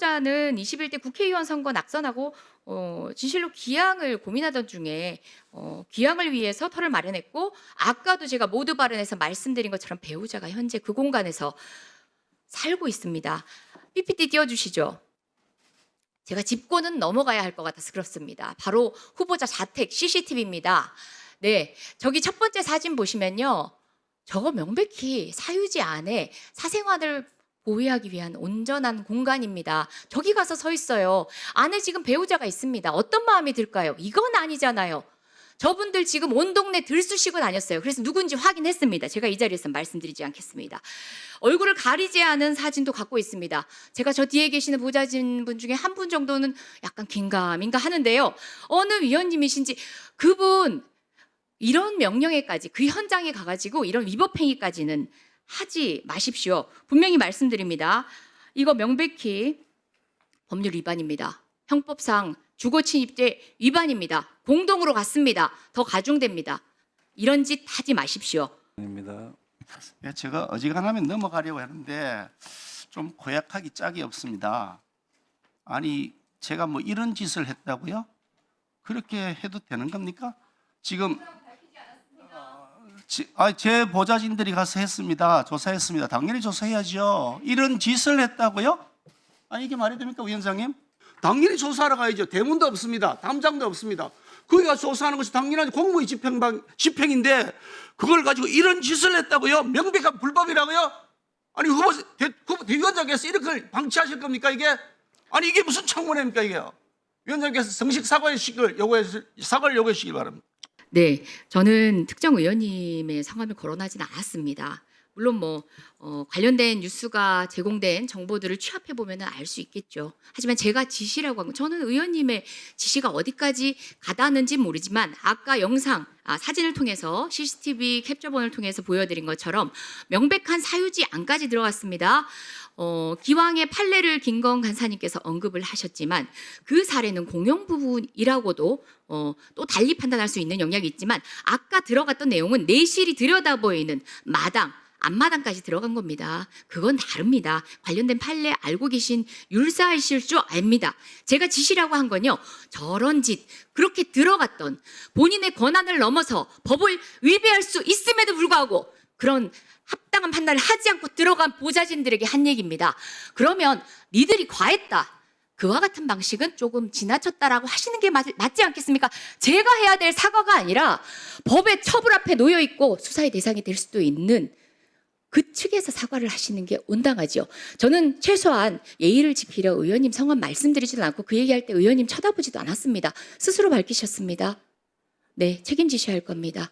후보자는 21대 국회의원 선거 낙선하고 어, 진실로 기양을 고민하던 중에 어, 기양을 위해서 터를 마련했고 아까도 제가 모두 발언에서 말씀드린 것처럼 배우자가 현재 그 공간에서 살고 있습니다. PPT 띄워주시죠. 제가 짚고는 넘어가야 할 것 같아서 그렇습니다. 바로 후보자 자택 CCTV입니다. 네, 저기 첫 번째 사진 보시면요. 저거 명백히 사유지 안에 사생활을 보호하기 위한 온전한 공간입니다. 저기 가서 서 있어요. 안에 지금 배우자가 있습니다. 어떤 마음이 들까요? 이건 아니잖아요. 저분들 지금 온 동네 들쑤시고 다녔어요. 그래서 누군지 확인했습니다. 제가 이 자리에서 말씀드리지 않겠습니다. 얼굴을 가리지 않은 사진도 갖고 있습니다. 제가 저 뒤에 계시는 보좌진 분 중에 한 분 정도는 약간 긴가민가 하는데요. 어느 위원님이신지 그분 이런 명령에까지 그 현장에 가가지고 이런 위법행위까지는 하지 마십시오. 분명히 말씀드립니다. 이거 명백히 법률 위반입니다. 형법상 주거 침입죄 위반입니다. 공동으로 갔습니다. 더 가중됩니다. 이런 짓 하지 마십시오. 입니다. 예, 제가 어지간하면 넘어가려고 하는데 좀 고약하기 짝이 없습니다. 아니 제가 뭐 이런 짓을 했다고요? 그렇게 해도 되는 겁니까? 지금 제 보좌진들이 가서 했습니다. 조사했습니다. 당연히 조사해야죠. 이런 짓을 했다고요? 아니 이게 말이 됩니까, 위원장님? 당연히 조사하러 가야죠. 대문도 없습니다. 담장도 없습니다. 거기가 조사하는 것이 당연한 공무의 집행방, 집행인데 그걸 가지고 이런 짓을 했다고요? 명백한 불법이라고요? 아니 후보 대, 후보 대위원장께서 이렇게 방치하실 겁니까 이게? 아니 이게 무슨 청문회입니까 이게요? 위원장께서 정식 사과의식을 요구해 사과를 요구해 주시기 바랍니다. 네, 저는 특정 의원님의 성함을 거론하지는 않았습니다. 물론 뭐 어, 관련된 뉴스가 제공된 정보들을 취합해 보면 알 수 있겠죠. 하지만 제가 지시라고 한 건 저는 의원님의 지시가 어디까지 가닿는지 모르지만 아까 영상 아, 사진을 통해서 CCTV 캡처본을 통해서 보여드린 것처럼 명백한 사유지 안까지 들어갔습니다. 어, 기왕의 판례를 김건 간사님께서 언급을 하셨지만 그 사례는 공영 부분이라고도 어, 또 달리 판단할 수 있는 영역이 있지만 아까 들어갔던 내용은 내실이 들여다 보이는 마당 앞마당까지 들어간 겁니다. 그건 다릅니다. 관련된 판례 알고 계신 율사하실 줄 압니다. 제가 지시라고 한 건요. 저런 짓 그렇게 들어갔던 본인의 권한을 넘어서 법을 위배할 수 있음에도 불구하고 그런 합당한 판단을 하지 않고 들어간 보좌진들에게 한 얘기입니다. 그러면 니들이 과했다. 그와 같은 방식은 조금 지나쳤다라고 하시는 게 맞, 맞지 않겠습니까? 제가 해야 될 사과가 아니라 법의 처벌 앞에 놓여 있고 수사의 대상이 될 수도 있는 그 측에서 사과를 하시는 게 온당하죠. 저는 최소한 예의를 지키려 의원님 성함 말씀드리지도 않고 그 얘기할 때 의원님 쳐다보지도 않았습니다. 스스로 밝히셨습니다. 네, 책임지셔야 할 겁니다.